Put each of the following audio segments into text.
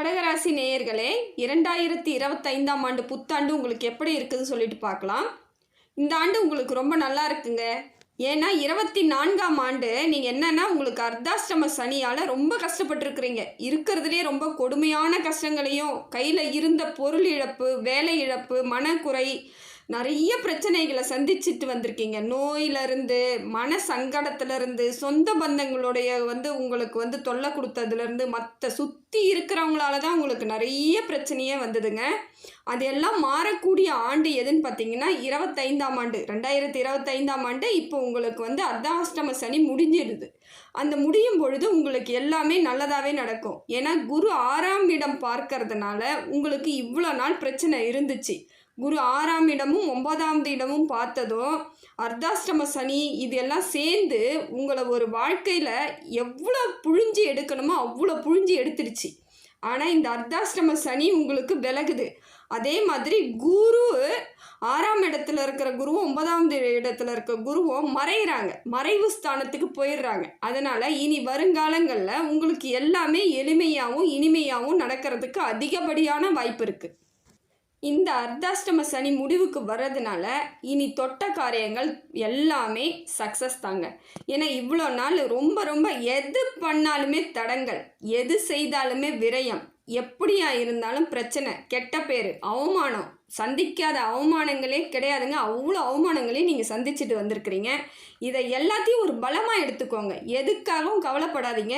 கடகராசி நேயர்களே இரண்டாயிரத்தி இருபத்தைந்தாம் ஆண்டு புத்தாண்டு உங்களுக்கு எப்படி இருக்குதுன்னு சொல்லிட்டு பார்க்கலாம். இந்த ஆண்டு உங்களுக்கு ரொம்ப நல்லா இருக்குங்க. ஏன்னா இருபத்தி நான்காம் ஆண்டு நீங்கள் என்னென்னா உங்களுக்கு அர்த்தாஷ்டம சனியால் ரொம்ப கஷ்டப்பட்டுருக்குறீங்க. இருக்கிறதுலே ரொம்ப கொடுமையான கஷ்டங்களையும் கையில் இருந்த பொருள் இழப்பு வேலை இழப்பு மனக்குறை நிறைய பிரச்சனைகளை சந்திச்சுட்டு வந்திருக்கீங்க. நோயிலிருந்து மன சங்கடத்துலேருந்து சொந்த பந்தங்களுடைய வந்து உங்களுக்கு வந்து தொல்லை கொடுத்ததுலேருந்து மற்ற சுற்றி இருக்கிறவங்களால தான் உங்களுக்கு நிறைய பிரச்சனையே வந்ததுங்க. அதெல்லாம் மாறக்கூடிய ஆண்டு எதுன்னு பார்த்தீங்கன்னா இருபத்தைந்தாம் ஆண்டு ரெண்டாயிரத்தி இருபத்தைந்தாம் ஆண்டு இப்போ உங்களுக்கு வந்து அர்த்தாஷ்டம சனி முடிஞ்சிடுது. அந்த முடியும் பொழுது உங்களுக்கு எல்லாமே நல்லதாகவே நடக்கும். ஏன்னா குரு ஆறாம் இடம் பார்க்கறதுனால உங்களுக்கு இவ்வளோ நாள் பிரச்சனை இருந்துச்சு. குரு ஆறாம் இடமும் ஒன்பதாம் இடமும் பார்த்ததும் அர்த்தாஷ்டம சனி இது எல்லாம் சேர்ந்து உங்களை ஒரு வாழ்க்கையில் எவ்வளோ புழிஞ்சு எடுக்கணுமோ அவ்வளோ புழிஞ்சு எடுத்துருச்சு. ஆனால் இந்த அர்த்தாஷ்டம சனி உங்களுக்கு விலகுது. அதே மாதிரி குரு ஆறாம் இடத்துல இருக்கிற குருவும் ஒன்பதாம் இடத்துல இருக்கிற குருவும் மறைகிறாங்க மறைவு ஸ்தானத்துக்கு போயிடுறாங்க. அதனால் இனி வருங்காலங்களில் உங்களுக்கு எல்லாமே எளிமையாகவும் இனிமையாகவும் நடக்கிறதுக்கு அதிகப்படியான வாய்ப்பு இருக்குது இந்த அர்த்தாஷ்டம சனி முடிவுக்கு வர்றதுனால இனி தொட்ட காரியங்கள் எல்லாமே சக்ஸஸ் தாங்க. ஏன்னா இவ்வளோ நாள் ரொம்ப ரொம்ப எது பண்ணாலுமே தடங்கள் எது செய்தாலுமே விரயம் எப்படியா இருந்தாலும் பிரச்சனை கெட்ட பேர் அவமானம் சந்திக்காத அவமானங்களே கிடையாதுங்க. அவ்வளோ அவமானங்களையும் நீங்கள் சந்திச்சுட்டு வந்திருக்கிறீங்க. இதை எல்லாத்தையும் ஒரு பலமாக எடுத்துக்கோங்க. எதுக்காகவும் கவலைப்படாதீங்க.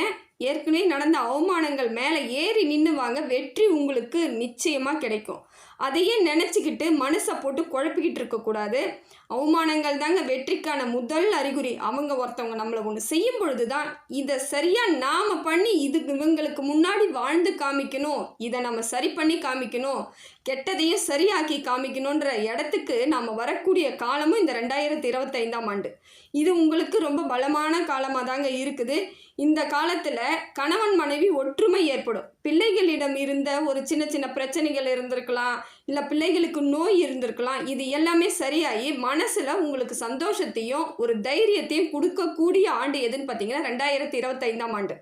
ஏற்கனவே நடந்த அவமானங்கள் மேலே ஏறி நின்று வாங்க. வெற்றி உங்களுக்கு நிச்சயமாக கிடைக்கும். அதையே நினச்சிக்கிட்டு மனசை போட்டு குழப்பிக்கிட்டு இருக்கக்கூடாது. அவமானங்கள் தாங்க வெற்றிக்கான முதல் அறிகுறி. அவங்க ஒருத்தவங்க நம்மளை ஒன்று செய்யும் பொழுது தான் இதை சரியாக நாம் பண்ணி இது இவங்களுக்கு முன்னாடி வாழ்ந்து காமிக்கணும். இதை நம்ம சரி பண்ணி காமிக்கணும். கெட்டதையும் சரியாக்கி காமிக்கணுன்ற இடத்துக்கு நாம் வரக்கூடிய காலமும் இந்த ரெண்டாயிரத்தி இருபத்தைந்தாம் ஆண்டு. இது உங்களுக்கு ரொம்ப பலமான காலமாக தாங்க இருக்குது. இந்த காலத்தில் கணவன் மனைவி ஒற்றுமை ஏற்படும். பிள்ளைகளிடம் இருந்த ஒரு சின்ன சின்ன பிரச்சனைகள் இருந்திருக்கலாம் இல்லை பிள்ளைகளுக்கு நோய் இருந்திருக்கலாம் இது எல்லாமே சரியாகி மனசில் உங்களுக்கு சந்தோஷத்தையும் ஒரு தைரியத்தையும் கொடுக்கக்கூடிய ஆண்டு எதுன்னு பார்த்தீங்கன்னா ரெண்டாயிரத்தி இருபத்தைந்தாம் ஆண்டு.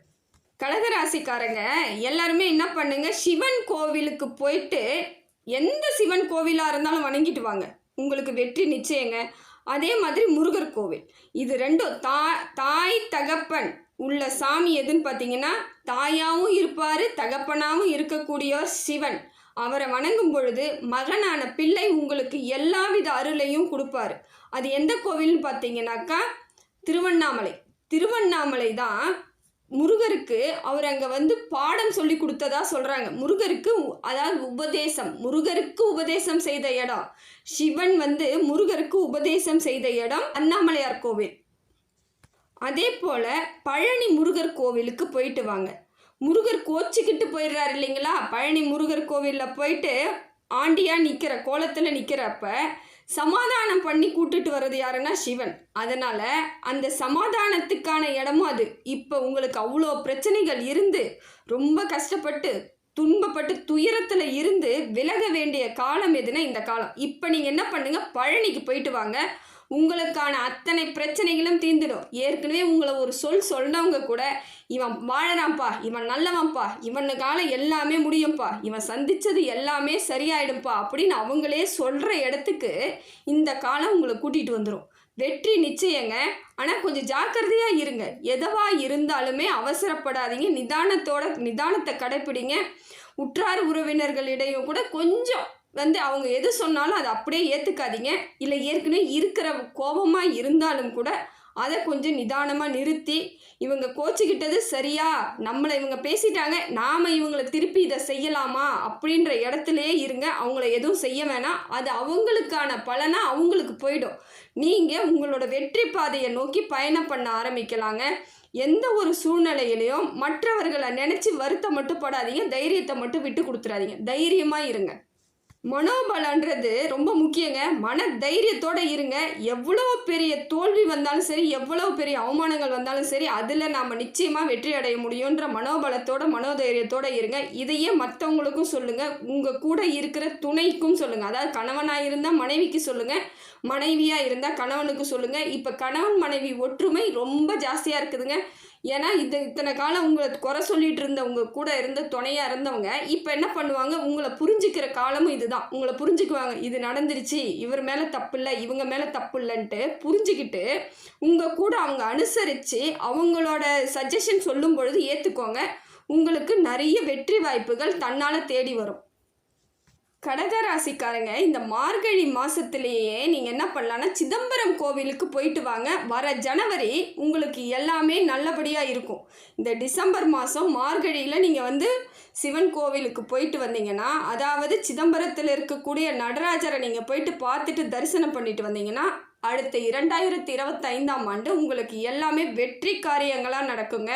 கடகராசிக்காரங்க எல்லாருமே என்ன பண்ணுங்க சிவன் கோவிலுக்கு போயிட்டு எந்த சிவன் கோவிலாக இருந்தாலும் வணங்கிட்டு வாங்க. உங்களுக்கு வெற்றி நிச்சயங்க. அதே மாதிரி முருகர் கோவில். இது ரெண்டும் தா தாய் தகப்பன் உள்ள சாமி எதுன்னு பார்த்தீங்கன்னா தாயாகவும் இருப்பார் தகப்பனாகவும் இருக்கக்கூடியவர் சிவன். அவரை வணங்கும் பொழுது மகனான பிள்ளை உங்களுக்கு எல்லாவித அருளையும் கொடுப்பாரு. அது எந்த கோவில்னு பார்த்தீங்கன்னாக்கா திருவண்ணாமலை. திருவண்ணாமலை தான் முருகருக்கு அவர் அங்கே வந்து பாடம் சொல்லி கொடுத்ததா சொல்கிறாங்க முருகருக்கு அதாவது உபதேசம். முருகருக்கு உபதேசம் செய்த இடம். சிவன் வந்து முருகருக்கு உபதேசம் செய்த இடம் அண்ணாமலையார் கோவில். அதே போல் பழனி முருகர் கோவிலுக்கு போயிட்டு வாங்க. முருகர் கோச்சிக்கிட்டு போயிடுறாரு இல்லைங்களா? பழனி முருகர் கோவிலில் போயிட்டு ஆண்டியாக நிற்கிற கோலத்தில் நிற்கிறப்ப சமாதானம் பண்ணி கூட்டுட்டு வர்றது யாருன்னா சிவன். அதனால் அந்த சமாதானத்துக்கான இடமும் அது. இப்போ உங்களுக்கு அவ்வளோ பிரச்சனைகள் இருந்து ரொம்ப கஷ்டப்பட்டு துன்பப்பட்டு துயரத்தில் இருந்து விலக வேண்டிய காலம் எதுனா இந்த காலம். இப்போ நீங்கள் என்ன பண்ணுங்கள் பழனிக்கு போயிட்டு வாங்க. உங்களுக்கான அத்தனை பிரச்சனைகளும் தீர்ந்துடும். ஏற்கனவே உங்களை ஒரு சொல் சொன்னவங்க கூட இவன் வாழறான்ப்பா இவன் நல்லவன்ப்பா இவனுக்கால எல்லாமே முடியும்ப்பா இவன் சந்திச்சது எல்லாமே சரியாயிடும்ப்பா அப்படின்னு அவங்களே சொல்கிற இடத்துக்கு இந்த காலம் உங்களை கூட்டிகிட்டு வந்துடும் வெற்றி நிச்சயங்க. ஆனால் கொஞ்சம் ஜாக்கிரதையாக இருங்க. எதவா இருந்தாலுமே அவசரப்படாதீங்க. நிதானத்தோட நிதானத்தை கடைப்பிடிங்க. உற்றார் உறவினர்களிடையும் கூட கொஞ்சம் வந்து அவங்க எது சொன்னாலும் அதை அப்படியே ஏற்றுக்காதீங்க இல்லை ஏற்கனவே இருக்கிற கோபமாக இருந்தாலும் கூட அதை கொஞ்சம் நிதானமாக நிறுத்தி இவங்க கோச்சிக்கிட்டது சரியா? நம்மளை இவங்க பேசிட்டாங்க நாம் இவங்களை திருப்பி இதை செய்யலாமா? அப்படின்ற இடத்துலையே இருங்க. அவங்கள எதுவும் செய்ய வேணாம். அது அவங்களுக்கான பலனாக அவங்களுக்கு போயிடும். நீங்கள் உங்களோட வெற்றி பாதையை நோக்கி பயணம் பண்ண ஆரம்பிக்கலாங்க. எந்த ஒரு சூழ்நிலையிலையும் மற்றவர்களை நினச்சி வருத்தம் மட்டும் படாதீங்க. தைரியத்தை மட்டும் விட்டு கொடுத்துறாதீங்க. தைரியமாக இருங்க. மனோபலன்றது ரொம்ப முக்கியங்க. மன தைரியத்தோட இருங்க. எவ்வளோ பெரிய தோல்வி வந்தாலும் சரி எவ்வளோ பெரிய அவமானங்கள் வந்தாலும் சரி அதில் நாம் நிச்சயமாக வெற்றி அடைய முடியுன்ற மனோபலத்தோட மனோதைரியத்தோடு இருங்க. இதையே மற்றவங்களுக்கும் சொல்லுங்கள் உங்கள் கூட இருக்கிற துணைக்கும் சொல்லுங்கள் அதாவது கணவனாக இருந்தால் மனைவிக்கு சொல்லுங்கள் மனைவியாக இருந்தால் கணவனுக்கு சொல்லுங்கள் இப்போ கணவன் மனைவி ஒற்றுமை ரொம்ப ஜாஸ்தியாக இருக்குதுங்க. ஏன்னா இந்த இத்தனை காலம் உங்களை குறை சொல்லிட்டு இருந்த கூட இருந்த துணையாக இருந்தவங்க இப்போ என்ன பண்ணுவாங்க? உங்களை புரிஞ்சுக்கிற காலமும் இதுதான். உங்களை புரிஞ்சுக்குவாங்க. இது நடந்துருச்சு இவர் மேலே தப்பு இல்லை இவங்க மேலே தப்பு இல்லைன்ட்டு புரிஞ்சுக்கிட்டு உங்கள் கூட அவங்க அனுசரித்து அவங்களோட சஜஷன் சொல்லும் பொழுது ஏற்றுக்கோங்க உங்களுக்கு நிறைய வெற்றி வாய்ப்புகள் தன்னால் தேடி வரும். கடகராசிக்காரங்க இந்த மார்கழி மாதத்துலேயே நீங்கள் என்ன பண்ணலான்னா சிதம்பரம் கோவிலுக்கு போயிட்டு வாங்க. வர ஜனவரி உங்களுக்கு எல்லாமே நல்லபடியாக இருக்கும். இந்த டிசம்பர் மாதம் மார்கழியில் நீங்கள் வந்து சிவன் கோவிலுக்கு போயிட்டு வந்தீங்கன்னா அதாவது சிதம்பரத்தில் இருக்கக்கூடிய நடராஜரை நீங்கள் போயிட்டு பார்த்துட்டு தரிசனம் பண்ணிட்டு வந்தீங்கன்னா அடுத்த இரண்டாயிரத்தி இருபத்தைந்தாம் ஆண்டு உங்களுக்கு எல்லாமே வெற்றி காரியங்களாக நடக்குங்க.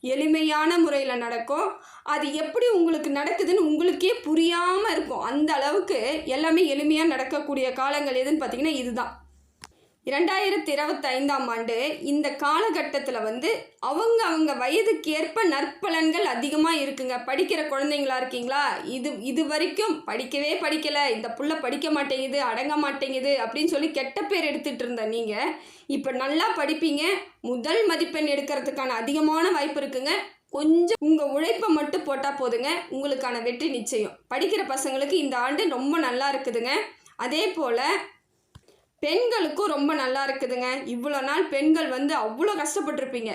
எளிமையான முறையில் நடக்கும். அது எப்படி உங்களுக்கு நடக்குதுன்னு உங்களுக்கே புரியாமல் இருக்கும். அந்த அளவுக்கு எல்லாமே எளிமையாக நடக்கக்கூடிய காலங்கள் எதுன்னு பார்த்தீங்கன்னா இதுதான். இரண்டாயிரத்தி இருபத்தைந்தாம் ஆண்டு இந்த காலகட்டத்தில் வந்து அவங்க அவங்க வயதுக்கு ஏற்ப நற்பலன்கள் அதிகமாக இருக்குங்க. படிக்கிற குழந்தைங்களா இருக்கீங்களா? இது இது வரைக்கும் படிக்கவே படிக்கலை. இந்த புள்ள படிக்க மாட்டேங்குது அடங்க மாட்டேங்குது அப்படின்னு சொல்லி கெட்ட பேர் எடுத்துகிட்டு இருந்த நீங்கள் இப்போ நல்லா படிப்பீங்க. முதல் மதிப்பெண் எடுக்கிறதுக்கான அதிகமான வாய்ப்பு இருக்குங்க. கொஞ்சம் உங்கள் உழைப்பை மட்டும் போட்டால் போதுங்க. உங்களுக்கான வெற்றி நிச்சயம். படிக்கிற பசங்களுக்கு இந்த ஆண்டு ரொம்ப நல்லா இருக்குதுங்க. அதே போல் பெண்களுக்கும் ரொம்ப நல்லா இருக்குதுங்க. இவ்வளோ நாள் பெண்கள் வந்து அவ்வளோ கஷ்டப்பட்டிருப்பீங்க.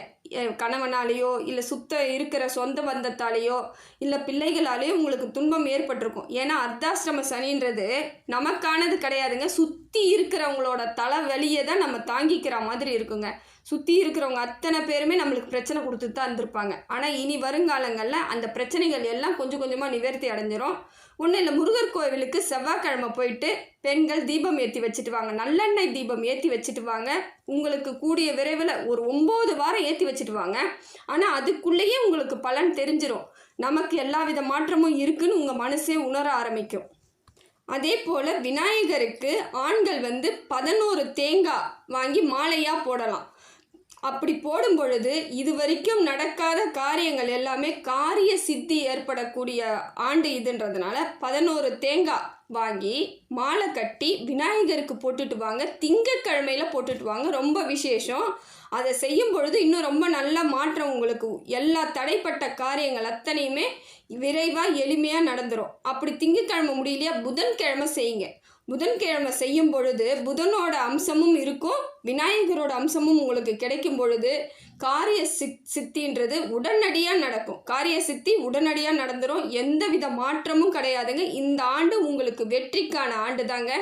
கணவனாலேயோ இல்லை சுத்த இருக்கிற சொந்த பந்தத்தாலேயோ இல்லை பிள்ளைகளாலேயோ உங்களுக்கு துன்பம் ஏற்பட்டிருக்கும். ஏன்னா அர்த்தாசிரம சனின்றது நமக்கானது கிடையாதுங்க. சுற்றி இருக்கிறவங்களோட தலைவலியை தான் நம்ம தாங்கிக்கிற மாதிரி இருக்குங்க. சுற்றி இருக்கிறவங்க அத்தனை பேருமே நம்மளுக்கு பிரச்சனை கொடுத்துட்டு தான் இருந்திருப்பாங்க. ஆனால் இனி வருங்காலங்களில் அந்த பிரச்சனைகள் எல்லாம் கொஞ்சம் கொஞ்சமாக நிவர்த்தி அடைஞ்சிரும். ஒன்றும் இல்லை முருகர் கோவிலுக்கு செவ்வாய்க்கிழமை போயிட்டு பெண்கள் தீபம் ஏற்றி வச்சுட்டு வாங்க. நல்லெண்ணெய் தீபம் ஏற்றி வச்சுட்டு வாங்க. உங்களுக்கு கூடிய விரைவில் ஒரு ஒம்பது வாரம் ஏற்றி வச்சுட்டு வாங்க. ஆனால் அதுக்குள்ளேயே உங்களுக்கு பலன் தெரிஞ்சிடும் நமக்கு எல்லா வித மாற்றமும் இருக்குன்னு உங்கள் மனசே உணர ஆரம்பிக்கும். அதே போல் விநாயகருக்கு ஆண்கள் வந்து பதினோரு தேங்காய் வாங்கி மாலையாக போடலாம். அப்படி போடும் பொழுது இது வரைக்கும் நடக்காத காரியங்கள் எல்லாமே காரிய சித்தி ஏற்படக்கூடிய ஆண்டு இதுன்றதுனால பதினோரு தேங்காய் வாங்கி மாலை கட்டி விநாயகருக்கு போட்டுட்டு வாங்க திங்கக்கிழமையில் போட்டுட்டு வாங்க ரொம்ப விசேஷம். அதை செய்யும் பொழுது இன்னும் ரொம்ப நல்ல மாற்றம் உங்களுக்கு. எல்லா தடைப்பட்ட காரியங்கள் அத்தனையுமே விரைவாக எளிமையாக நடந்துடும் அப்படி திங்கக்கிழமை முடியலையா புதன்கிழமை செய்யுங்க. புதன்கிழமை செய்யும் பொழுது புதனோட அம்சமும் இருக்கும் விநாயகரோட அம்சமும் உங்களுக்கு கிடைக்கும் பொழுது காரிய சித் சித்தின்றது உடனடியாக நடக்கும். காரிய சித்தி உடனடியாக நடந்துரும். எந்த வித மாற்றமும் கிடையாதுங்க. இந்த ஆண்டு உங்களுக்கு வெற்றிக்கான ஆண்டு தாங்க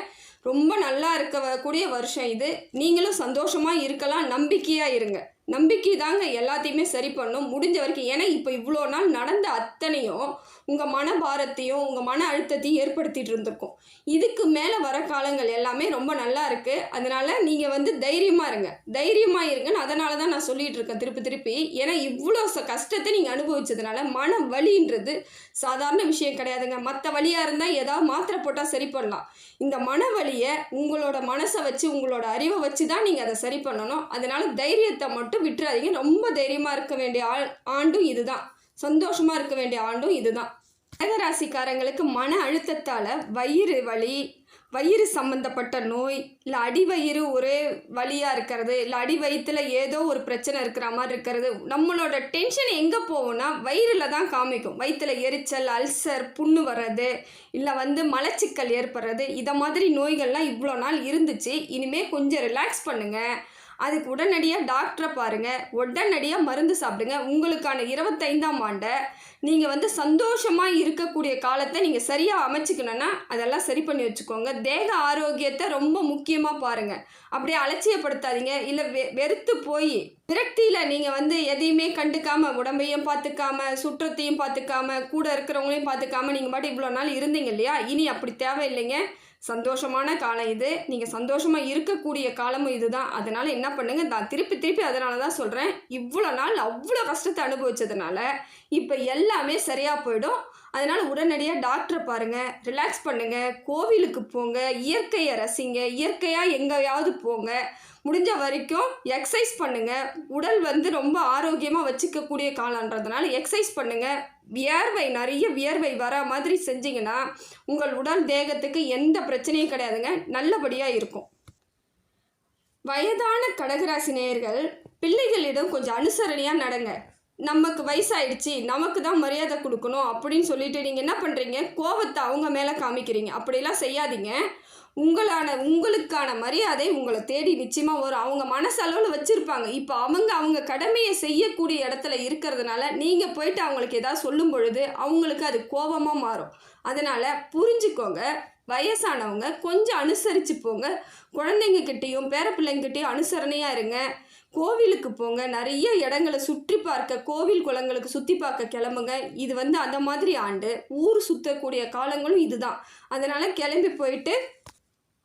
ரொம்ப நல்லா இருக்கக்கூடிய வருஷம் இது. நீங்களும் சந்தோஷமாக இருக்கலாம். நம்பிக்கையாக இருங்க. நம்பிக்கை தாங்க எல்லாத்தையுமே சரி பண்ணும். முடிஞ்ச வரைக்கும். ஏன்னா இப்போ இவ்வளோ நாள் நடந்த அத்தனையும் உங்கள் மன பாரத்தையும் உங்கள் மன அழுத்தத்தையும் ஏற்படுத்திகிட்டு இருந்திருக்கும். இதுக்கு மேலே வர காலங்கள் எல்லாமே ரொம்ப நல்லா இருக்குது அதனால் நீங்கள் வந்து தைரியமாக இருங்க. தைரியமாக இருங்கன்னு அதனால தான் நான் சொல்லிகிட்டு இருக்கேன் திருப்பி திருப்பி. ஏன்னா இவ்வளோ ச கஷ்டத்தை நீங்கள் அனுபவிச்சதுனால மன வலின்றது சாதாரண விஷயம் கிடையாதுங்க. மற்ற வழியாக இருந்தால் ஏதாவது மாத்திரை போட்டால் சரி பண்ணலாம். இந்த மன வலியை உங்களோட மனசை வச்சு உங்களோட அறிவை வச்சு தான் நீங்கள் அதை சரி பண்ணணும். அதனால் தைரியத்தை மட்டும் விட்டுறாதீங்க. ரொம்ப தைரியமாக இருக்க வேண்டிய ஆள் ஆண்டும் இதுதான். சந்தோஷமாக இருக்க வேண்டிய ஆண்டும் இதுதான். கடகராசிக்காரங்களுக்கு மன அழுத்தத்தால் வயிறு வலி வயிறு சம்மந்தப்பட்ட நோய் இல்லை அடிவயிறு ஒரே வழியாக இருக்கிறது இல்லை அடி வயிற்றுல ஏதோ ஒரு பிரச்சனை இருக்கிற மாதிரி இருக்கிறது நம்மளோட டென்ஷன் எங்கே போகும்னா வயிறில் தான் காமிக்கும். வயிற்றுல எரிச்சல் அல்சர் புண்ணு வர்றது இல்லை வந்து மலச்சிக்கல் ஏற்படுறது இதை மாதிரி நோய்கள்லாம் இவ்வளோ நாள் இருந்துச்சு. இனிமேல் கொஞ்சம் ரிலாக்ஸ் பண்ணுங்கள் அதுக்கு உடனடியாக டாக்டரை பாருங்கள் உடனடியாக மருந்து சாப்பிடுங்க. உங்களுக்கான இருபத்தைந்தாம் ஆண்டை நீங்கள் வந்து சந்தோஷமாக இருக்கக்கூடிய காலத்தை நீங்கள் சரியாக அமைச்சிக்கணுன்னா அதெல்லாம் சரி பண்ணி வச்சுக்கோங்க. தேக ஆரோக்கியத்தை ரொம்ப முக்கியமாக பாருங்கள் அப்படியே அலட்சியப்படுத்தாதீங்க. இல்லை வெ வெறுத்து போய் விரக்தியில் நீங்கள் வந்து எதையுமே கண்டுக்காமல் உடம்பையும் பார்த்துக்காம சுற்றத்தையும் பார்த்துக்காம கூட இருக்கிறவங்களையும் பார்த்துக்காம நீங்கள் பாட்டு இவ்வளோ நாள் இருந்தீங்க இல்லையா? இனி அப்படி தேவையில்லைங்க. சந்தோஷமான காலம் இது. நீங்கள் சந்தோஷமாக இருக்கக்கூடிய காலமும் இதுதான். அதனால் என்ன பண்ணுங்கள் நான் திருப்பி திருப்பி அதனால தான் சொல்கிறேன் இவ்வளோ நாள் அவ்வளோ கஷ்டத்தை அனுபவித்ததுனால இப்போ எல்லாமே சரியாக போயிடும். அதனால் உடனடியாக டாக்டரை பாருங்கள் ரிலாக்ஸ் பண்ணுங்கள் கோவிலுக்கு போங்க இயற்கையை ரசிங்க இயற்கையாக எங்கேயாவது போங்க. முடிஞ்ச வரைக்கும் எக்ஸசைஸ் பண்ணுங்கள் உடல் வந்து ரொம்ப ஆரோக்கியமாக வச்சுக்கக்கூடிய காலன்றதுனால எக்ஸசைஸ் பண்ணுங்கள் வியர்வை நிறைய வியர்வை வர மாதிரி செஞ்சிங்கன்னா உங்கள் உடல் தேகத்துக்கு எந்த பிரச்சனையும் கிடையாதுங்க. நல்லபடியாக இருக்கும். வயதான கடகராசி நேயர்கள் பிள்ளைகளிடம் கொஞ்சம் அனுசரணையாக நடங்க. நமக்கு வயசாயிடுச்சு நமக்கு தான் மரியாதை கொடுக்கணும் அப்படின்னு சொல்லிட்டு நீங்கள் என்ன பண்ணுறீங்க கோவத்தை அவங்க மேலே காமிக்கிறீங்க. அப்படிலாம் செய்யாதீங்க. உங்களான உங்களுக்கான மரியாதை உங்களை தேடி நிச்சயமாக வரும். அவங்க மனசளவில் வச்சுருப்பாங்க. இப்போ அவங்க அவங்க கடமையை செய்யக்கூடிய இடத்துல இருக்கிறதுனால நீங்கள் போயிட்டு அவங்களுக்கு ஏதாவது சொல்லும் பொழுது அவங்களுக்கு அது கோபமாக மாறும். அதனால் புரிஞ்சுக்கோங்க. வயசானவங்க கொஞ்சம் அனுசரித்து போங்க. குழந்தைங்கக்கிட்டேயும் பேரப்பிள்ளைங்கக்கிட்டேயும் அனுசரணையாக இருங்க. கோவிலுக்கு போங்க. நிறைய இடங்களை சுற்றி பார்க்க கோவில் குளங்களுக்கு சுற்றி பார்க்க கிளம்புங்க. இது வந்து அந்த மாதிரி ஆண்டு. ஊர் சுற்றக்கூடிய காலங்களும் இதுதான். அதனால் கிளம்பி போயிட்டு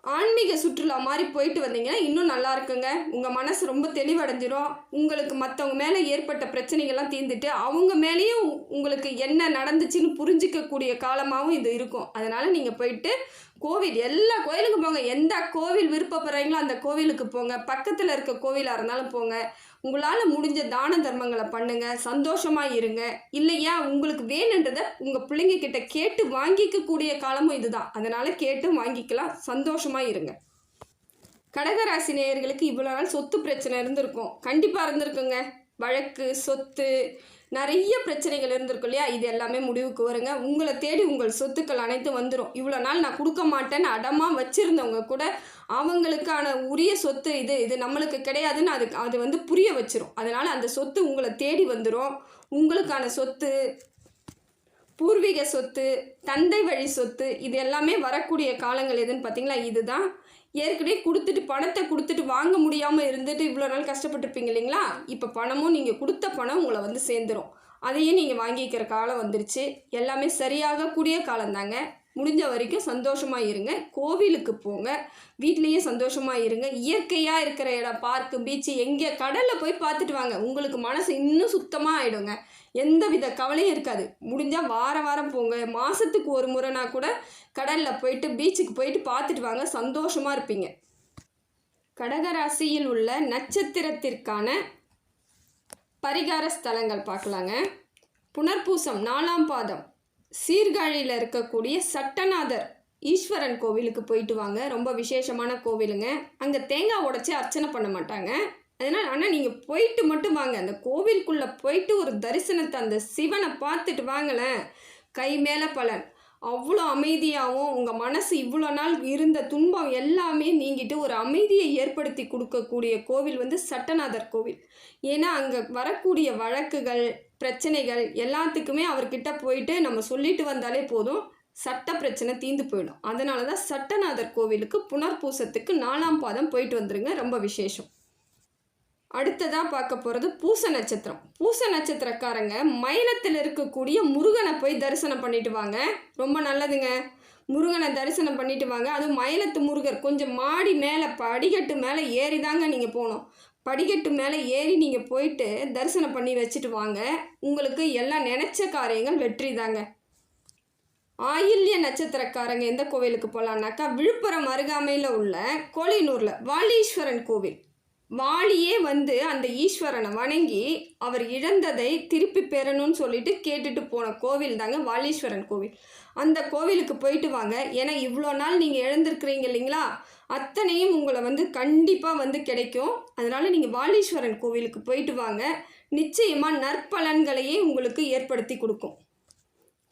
ஆன்மீக சுற்றுலா மாதிரி போயிட்டு வந்தீங்கன்னா இன்னும் நல்லா இருக்குங்க. உங்கள் மனசு ரொம்ப தெளிவடைஞ்சிரும். உங்களுக்கு மற்றவங்க மேலே ஏற்பட்ட பிரச்சனைகள்லாம் தீர்ந்துட்டு அவங்க மேலேயும் உ- உங்களுக்கு என்ன நடந்துச்சுன்னு புரிஞ்சிக்கக்கூடிய காலமாகவும் இது இருக்கும். அதனால் நீங்கள் போயிட்டு கோவில் எல்லா கோயிலுக்கும் போங்க. எந்த கோவில் விருப்பப்படுறீங்களோ அந்த கோவிலுக்கு போங்க. பக்கத்தில் இருக்க கோவிலாக இருந்தாலும் போங்க. உங்களால் முடிஞ்ச தான தர்மங்களை பண்ணுங்க. சந்தோஷமாக இருங்க. இல்லையா? உங்களுக்கு வேணுன்றதை உங்கள் பிள்ளைங்க கிட்ட கேட்டு வாங்கிக்கக்கூடிய காலமும் இதுதான். அதனால் கேட்டு வாங்கிக்கலாம். சந்தோஷமாக இருங்க. கடகராசி நேயர்களுக்கு இவ்வளோ நாள் சொத்து பிரச்சனை இருந்திருக்கும். கண்டிப்பாக இருந்திருக்குங்க. வழக்கு சொத்து நிறைய பிரச்சனைகள் இருந்திருக்கும் இல்லையா? இது எல்லாமே முடிவுக்கு வருங்க. உங்களை தேடி உங்கள் சொத்துக்கள் அனைத்தும் வந்துடும் இவ்வளோ நாள் நான் கொடுக்க மாட்டேன்னு அடமாக வச்சுருந்தவங்க கூட அவங்களுக்கான உரிய சொத்து இது இது நம்மளுக்கு கிடையாதுன்னு அது அது வந்து புரிய வச்சிரும். அதனால் அந்த சொத்து உங்களை தேடி வந்துடும் உங்களுக்கான சொத்து பூர்வீக சொத்து தந்தை வழி சொத்து இது எல்லாமே வரக்கூடிய காலங்கள் எதுன்னு பார்த்தீங்களா? இதுதான் ஏற்கனவே கொடுத்துட்டு பணத்தை கொடுத்துட்டு வாங்க முடியாமல் இருந்துட்டு இவ்வளோ நாள் கஷ்டப்பட்டுருப்பீங்க இல்லைங்களா? இப்போ பணமும் நீங்கள் கொடுத்த பணம் உங்களை வந்து சேர்ந்துரும். அதையும் நீங்கள் வாங்கிக்கிற காலம் வந்துருச்சு. எல்லாமே சரியாகக்கூடிய காலம்தாங்க. முடிஞ்ச வரைக்கும் சந்தோஷமாக இருங்க. கோவிலுக்கு போங்க. வீட்லேயே சந்தோஷமாக இருங்க. இயற்கையாக இருக்கிற இடம் பார்க்கு பீச்சு எங்கே கடலில் போய் பார்த்துட்டு வாங்க. உங்களுக்கு மனசு இன்னும் சுத்தமாக ஆகிடுங்க எந்த வித கவலையும் இருக்காது. முடிஞ்சால் வார வாரம் போங்க. மாதத்துக்கு ஒரு முறைனா கூட கடலில் போயிட்டு பீச்சுக்கு போயிட்டு பார்த்துட்டு வாங்க. சந்தோஷமாக இருப்பீங்க. கடகராசியில் உள்ள நட்சத்திரத்திற்கான பரிகார ஸ்தலங்கள் பார்க்கலாங்க. புனர்பூசம் நாலாம் பாதம். சீர்காழியில் இருக்கக்கூடிய சட்டநாதர் ஈஸ்வரன் கோவிலுக்கு போயிட்டு வாங்க. ரொம்ப விசேஷமான கோவிலுங்க. அங்கே தேங்காய் உடைச்சி அர்ச்சனை பண்ண மாட்டாங்க. அதனால் ஆனால் நீங்கள் போயிட்டு மட்டும் வாங்க. அந்த கோவிலுக்குள்ளே போயிட்டு ஒரு தரிசனத்தை அந்த சிவனை பார்த்துட்டு வாங்கலை கை மேலே பலன். அவ்வளோ அமைதியாகவும் உங்கள் மனசு இவ்வளோ நாள் இருந்த துன்பம் எல்லாமே நீங்கிட்டு ஒரு அமைதியை ஏற்படுத்தி கொடுக்கக்கூடிய கோவில் வந்து சட்டநாதர் கோவில். ஏன்னா அங்கே வரக்கூடிய வழக்குகள் பிரச்சனைகள் எல்லாத்துக்குமே அவர்கிட்ட போயிட்டு நம்ம சொல்லிட்டு வந்தாலே போதும் சட்ட பிரச்சனை தீந்து போயிடும். அதனால தான் சட்டநாதர் கோவிலுக்கு புனர்பூசத்துக்கு நாலாம் பாதம் போயிட்டு வந்துருங்க. ரொம்ப விசேஷம். அடுத்ததாக பார்க்க போகிறது பூச நட்சத்திரம். பூச நட்சத்திரக்காரங்க மயிலத்தில் இருக்கக்கூடிய முருகனை போய் தரிசனம் பண்ணிட்டு வாங்க. ரொம்ப நல்லதுங்க. முருகனை தரிசனம் பண்ணிட்டு வாங்க. அதுவும் மயிலத்து முருகர். கொஞ்சம் மாடி மேலே படிக்கட்டு மேலே ஏறி தாங்க நீங்கள் போகணும் படிக்கட்டு மேலே ஏறி நீங்கள் போயிட்டு தரிசனம் பண்ணி வச்சுட்டு வாங்க. உங்களுக்கு எல்லாம் நினச்ச காரியங்கள் வெற்றி தாங்க ஆயில்ய நட்சத்திரக்காரங்க எந்த கோவிலுக்கு போகலான்னாக்கா விழுப்புரம் அருகாமையில் உள்ள கோலினூரில் வாலீஸ்வரன் கோவில். வாலியே வந்து அந்த ஈஸ்வரனை வணங்கி அவர் இழந்ததை திருப்பி பெறணும்னு சொல்லிட்டு கேட்டுட்டு போன கோவில் தாங்க வாலீஸ்வரன் கோவில். அந்த கோவிலுக்கு போயிட்டு வாங்க. ஏன்னா இவ்வளோ நாள் நீங்கள் இழந்திருக்கிறீங்க இல்லைங்களா? அத்தனையும் உங்களை வந்து கண்டிப்பாக வந்து கிடைக்கும். அதனால் நீங்கள் வாலீஸ்வரன் கோவிலுக்கு போயிட்டு வாங்க. நிச்சயமாக நற்பலன்களையே உங்களுக்கு ஏற்படுத்தி கொடுக்கும்.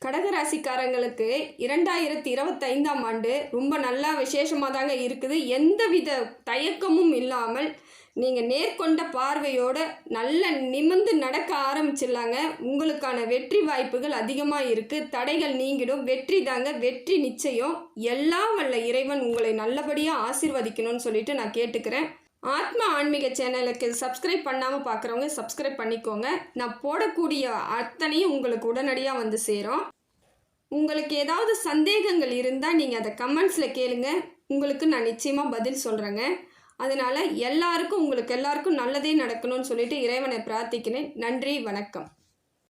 கடகராசிக்காரங்களுக்கு இரண்டாயிரத்தி இருபத்தைந்தாம் ஆண்டு ரொம்ப நல்லா விசேஷமாக தாங்க இருக்குது. எந்தவித தயக்கமும் இல்லாமல் நீங்கள் நேர்கொண்ட பார்வையோட நல்ல நிமிர்ந்து நடக்க ஆரம்பிச்சிடலாங்க. உங்களுக்கான வெற்றி வாய்ப்புகள் அதிகமாக இருக்குது தடைகள் நீங்கிடும். வெற்றி தாங்க வெற்றி நிச்சயம். எல்லாம் வல்ல இறைவன் உங்களை நல்லபடியாக ஆசிர்வதிக்கணும்னு சொல்லிட்டு நான் கேட்டுக்கிறேன். ஆத்மா ஆன்மீக சேனலுக்கு சப்ஸ்கிரைப் பண்ணாமல் பார்க்குறவங்க சப்ஸ்கிரைப் பண்ணிக்கோங்க. நான் போடக்கூடிய அத்தனையும் உங்களுக்கு உடனடியாக வந்து சேரும். உங்களுக்கு ஏதாவது சந்தேகங்கள் இருந்தால் நீங்கள் அதை கமெண்ட்ஸில் கேளுங்க. உங்களுக்கு நான் நிச்சயமாக பதில் சொல்கிறேங்க அதனால் எல்லாருக்கும் உங்களுக்கு எல்லாருக்கும் நல்லதே நடக்கணும்னு சொல்லிட்டு இறைவனை பிரார்த்திக்கிறேன். நன்றி வணக்கம்.